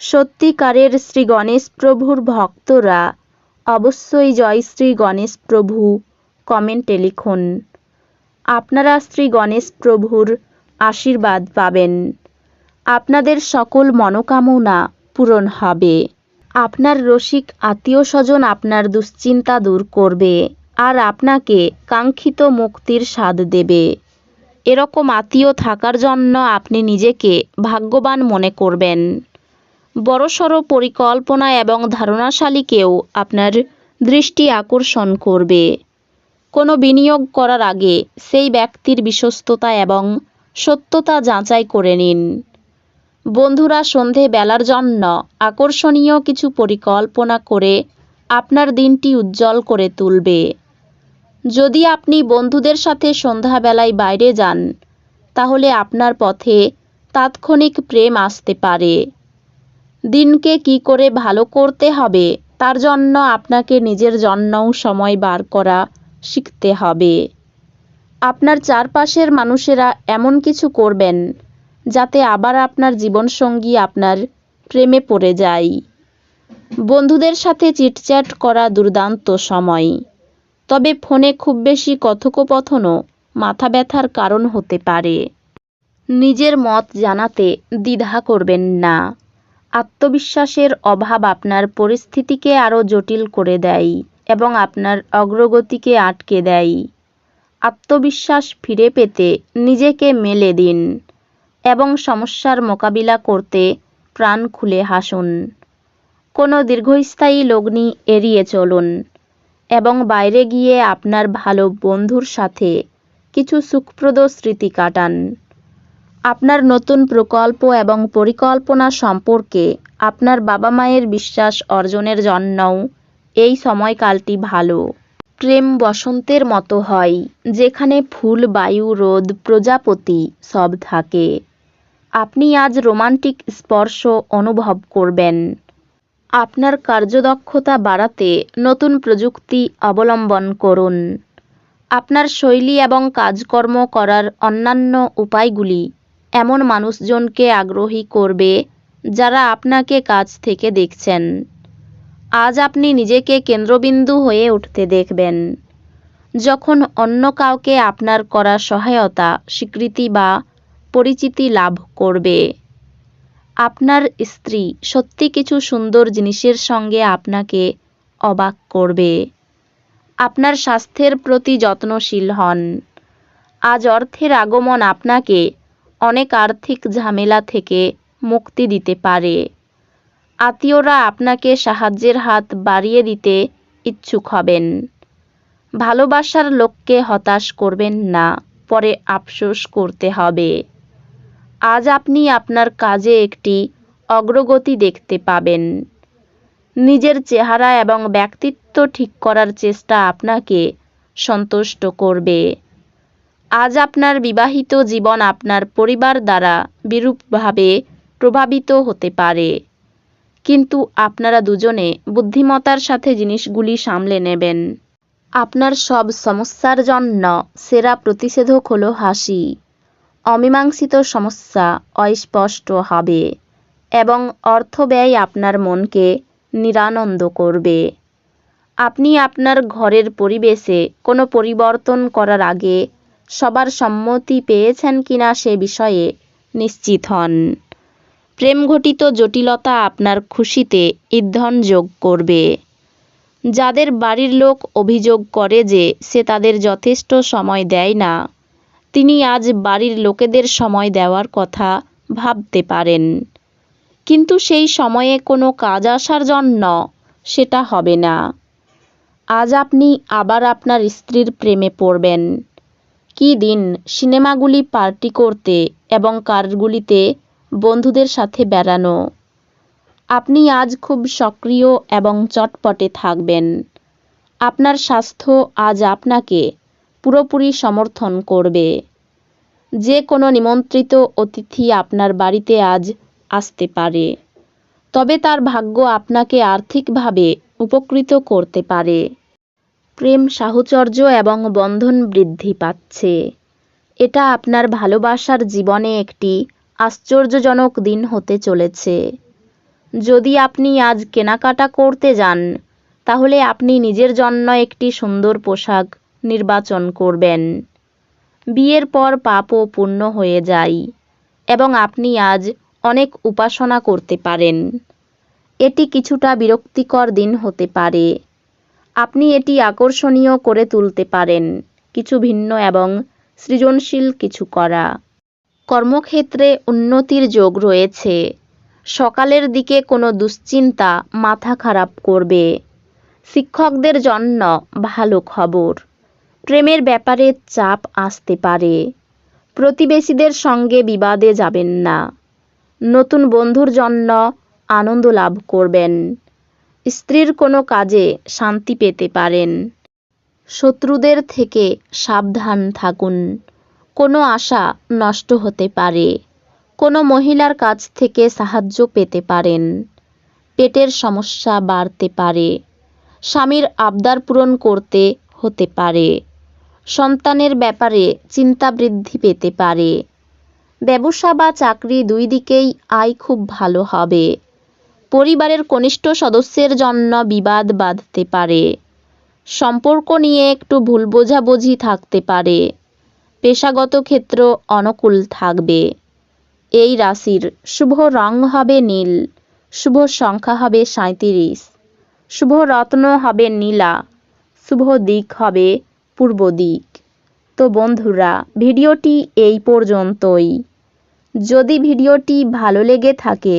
সত্যিকারের শ্রী গণেশ প্রভুর ভক্তরা অবশ্যই জয় শ্রী গণেশ প্রভু কমেন্টে লিখুন। আপনারা শ্রী গণেশ প্রভুর আশীর্বাদ পাবেন। আপনাদের সকল মনোকামনা পূরণ হবে। আপনার রসিক আত্মীয় স্বজন আপনার দুশ্চিন্তা দূর করবে আর আপনাকে কাঙ্ক্ষিত মুক্তির স্বাদ দেবে। এরকম আত্মীয় থাকার জন্য আপনি নিজেকে ভাগ্যবান মনে করবেন। বড়সড় পরিকল্পনা এবং ধারণাশালীকেও আপনার দৃষ্টি আকর্ষণ করবে। কোনো বিনিয়োগ করার আগে সেই ব্যক্তির বিশ্বস্ততা এবং সত্যতা যাচাই করে নিন। বন্ধুরা, সন্ধে বেলার জন্য আকর্ষণীয় কিছু পরিকল্পনা করে আপনার দিনটি উজ্জ্বল করে তুলবে। যদি আপনি বন্ধুদের সাথে সন্ধ্যাবেলায় বাইরে যান, তাহলে আপনার পথে তাৎক্ষণিক প্রেম আসতে পারে। দিনকে কি করে ভালো করতে হবে, তার জন্য আপনাকে নিজের জন্যও সময় বার করা শিখতে হবে। আপনার চারপাশের মানুষেরা এমন কিছু করবেন, যাতে আবার আপনার জীবনসঙ্গী আপনার প্রেমে পড়ে যায়। বন্ধুদের সাথে চিটচ্যাট করা দুর্দান্ত সময়, তবে ফোনে খুব বেশি কথোপকথনও মাথা ব্যথার কারণ হতে পারে। নিজের মত জানাতে দ্বিধা করবেন না। আত্মবিশ্বাসের অভাব আপনার পরিস্থিতিকে আরও জটিল করে দেয় এবং আপনার অগ্রগতিকে আটকে দেয়। আত্মবিশ্বাস ফিরে পেতে নিজেকে মেলে দিন এবং সমস্যার মোকাবিলা করতে প্রাণ খুলে হাসুন। কোনো দীর্ঘস্থায়ী লগ্নি এড়িয়ে চলুন এবং বাইরে গিয়ে আপনার ভালো বন্ধুর সাথে কিছু সুখপ্রদ স্মৃতি কাটান। আপনার নতুন প্রকল্প এবং পরিকল্পনা সম্পর্কে আপনার বাবা মায়ের বিশ্বাস অর্জনের জন্যও এই সময়কালটি ভালো। প্রেম বসন্তের মতো হয়, যেখানে ফুল, বায়ু, রোদ, প্রজাপতি সব থাকে। আপনি আজ রোমান্টিক স্পর্শ অনুভব করবেন। আপনার কার্যদক্ষতা বাড়াতে নতুন প্রযুক্তি অবলম্বন করুন। আপনার শৈলী এবং কাজকর্ম করার অন্যান্য উপায়গুলি এমন মানুষজনকে আগ্রহী করবে যারা আপনাকে কাছ থেকে দেখছেন। আজ আপনি নিজেকে কেন্দ্রবিন্দু হয়ে উঠতে দেখবেন। যখন অন্য কাউকে আপনার করা সহায়তা, স্বীকৃতি বা পরিচিতি লাভ করবে, আপনার স্ত্রী সত্যি কিছু সুন্দর জিনিসের সঙ্গে আপনাকে অবাক করবে। আপনার স্বাস্থ্যের প্রতি যত্নশীল হন। আজ অর্থের আগমন আপনাকে অনেক আর্থিক ঝামেলা থেকে মুক্তি দিতে পারে। আত্মীয়রা আপনাকে সাহায্যের হাত বাড়িয়ে দিতে ইচ্ছুক হবেন। ভালোবাসার লোককে হতাশ করবেন না, পরে আফসোস করতে হবে। আজ আপনি আপনার কাজে একটি অগ্রগতি দেখতে পাবেন। নিজের চেহারা এবং ব্যক্তিত্ব ঠিক করার চেষ্টা আপনাকে সন্তুষ্ট করবে। আজ আপনার বিবাহিত জীবন আপনার পরিবার দ্বারা বিরূপভাবে প্রভাবিত হতে পারে। কিন্তু আপনারা দুজনে বুদ্ধিমতার সাথে জিনিসগুলি সামলে নেবেন। আপনার সব সমস্যার জন্য সেরা প্রতিষেধক হলো হাসি। অমীমাংসিত সমস্যা অস্পষ্ট হবে এবং অর্থ ব্যয় আপনার মনকে নিরানন্দ করবে। আপনি আপনার ঘরের পরিবেশে কোনো পরিবর্তন করার আগে সবার সম্মতি পেয়েছেন কিনা সে বিষয়ে নিশ্চিত হন। প্রেমঘটিত জটিলতা আপনার খুশিতে ইন্ধন যোগ করবে। যাদের বাড়ির লোক অভিযোগ করে যে সে তাদের যথেষ্ট সময় দেয় না, তিনি আজ বাড়ির লোকেদের সময় দেওয়ার কথা ভাবতে পারেন। কিন্তু সেই সময়ে কোনো কাজ আসার জন্য সেটা হবে না। আজ আপনি আবার আপনার স্ত্রীর প্রেমে পড়বেন। কী দিন সিনেমাগুলি পার্টি করতে এবং কারগুলিতে বন্ধুদের সাথে বেড়ানো। আপনি আজ খুব সক্রিয় এবং চটপটে থাকবেন। আপনার স্বাস্থ্য আজ আপনাকে পুরোপুরি সমর্থন করবে। যে কোনো নিমন্ত্রিত অতিথি আপনার বাড়িতে আজ আসতে পারে। তবে তার ভাগ্য আপনাকে আর্থিকভাবে উপকৃত করতে পারে। প্রেম, সাহচর্য এবং বন্ধন বৃদ্ধি পাচ্ছে। এটা আপনার ভালোবাসার জীবনে একটি আশ্চর্যজনক দিন হতে চলেছে। যদি আপনি আজ কেনাকাটা করতে যান, তাহলে আপনি নিজের জন্য একটি সুন্দর পোশাক নির্বাচন করবেন। বিয়ের পর পাপও পূর্ণ হয়ে যায় এবং আপনি আজ অনেক উপাসনা করতে পারেন। এটি কিছুটা বিরক্তিকর দিন হতে পারে। আপনি এটি আকর্ষণীয় করে তুলতে পারেন। কিছু ভিন্ন এবং সৃজনশীল কিছু করা। কর্মক্ষেত্রে উন্নতির যোগ রয়েছে। সকালের দিকে কোনো দুশ্চিন্তা মাথা খারাপ করবে। শিক্ষকদের জন্য ভালো খবর। প্রেমের ব্যাপারে চাপ আসতে পারে। প্রতিবেশীদের সঙ্গে বিবাদে যাবেন না। নতুন বন্ধুর জন্য আনন্দ লাভ করবেন। স্ত্রীর কোনো কাজে শান্তি পেতে পারেন। শত্রুদের থেকে সাবধান থাকুন। কোনো আশা নষ্ট হতে পারে। কোনো মহিলার কাছ থেকে সাহায্য পেতে পারেন। পেটের সমস্যা বাড়তে পারে। স্বামীর আবদার পূরণ করতে হতে পারে। সন্তানের ব্যাপারে চিন্তা বৃদ্ধি পেতে পারে। ব্যবসা বা চাকরি দুই দিকেই আয় খুব ভালো হবে। পরিবারের কনিষ্ঠ সদস্যের জন্য বিবাদ বাঁধতে পারে। সম্পর্ক নিয়ে একটু ভুল বোঝাবুঝি থাকতে পারে। পেশাগত ক্ষেত্র অনুকূল থাকবে। এই রাশির শুভ রং হবে নীল, শুভ সংখ্যা হবে সাঁত্রিশ শুভ রত্ন হবে নীলা, শুভ দিক হবে পূর্ব দিক। তো বন্ধুরা, ভিডিওটি এই পর্যন্তই। যদি ভিডিওটি ভালো লেগে থাকে